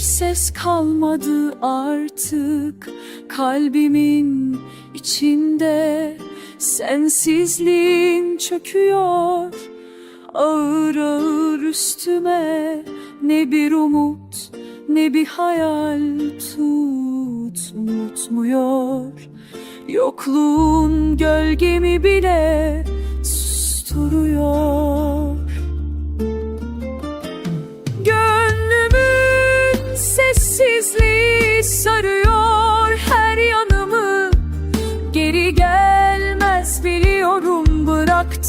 Ses kalmadı artık. Kalbimin içinde Sensizliğin çöküyor. Ağır ağır üstüme Ne bir umut ne bir hayal tutmuyor Yokluğun gölgemi bile susturuyor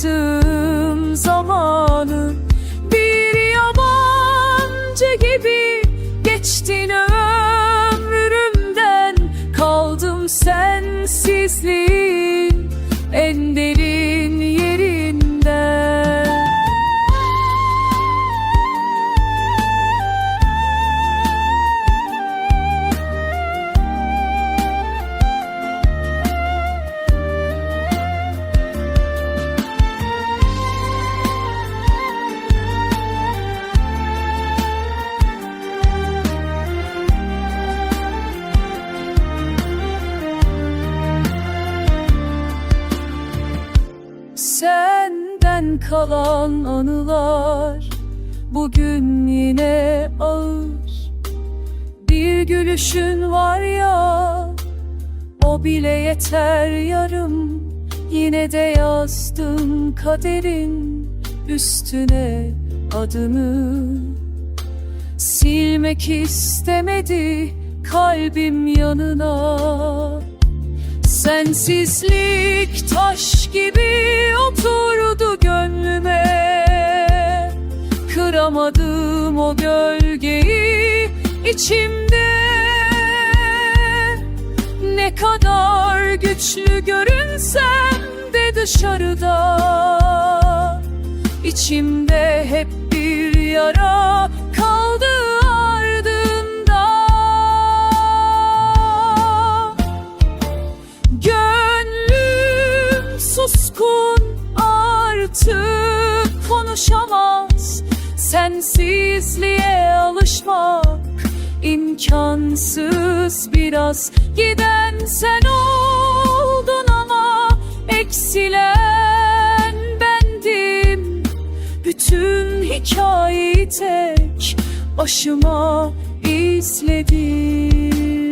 bıraktığım zamanı Bir yabancı gibi geçtin ömrümden. Kaldım sensizliğin en derin Senden kalan anılar bugün yine ağır. Bir gülüşün var ya o bile yeter yarım. Yine de yazdım kaderin üstüne adını. Silmek istemedi kalbim yanına. Sensizlik taş gibi oturdu Kıramadım o gölgeyi içimde. Ne kadar güçlü görünsem de dışarıda İçimde hep bir yara Sensizliğe alışmak imkansız. Biraz Giden sen oldun ama eksilen bendim. Bütün hikayeyi tek başıma izledim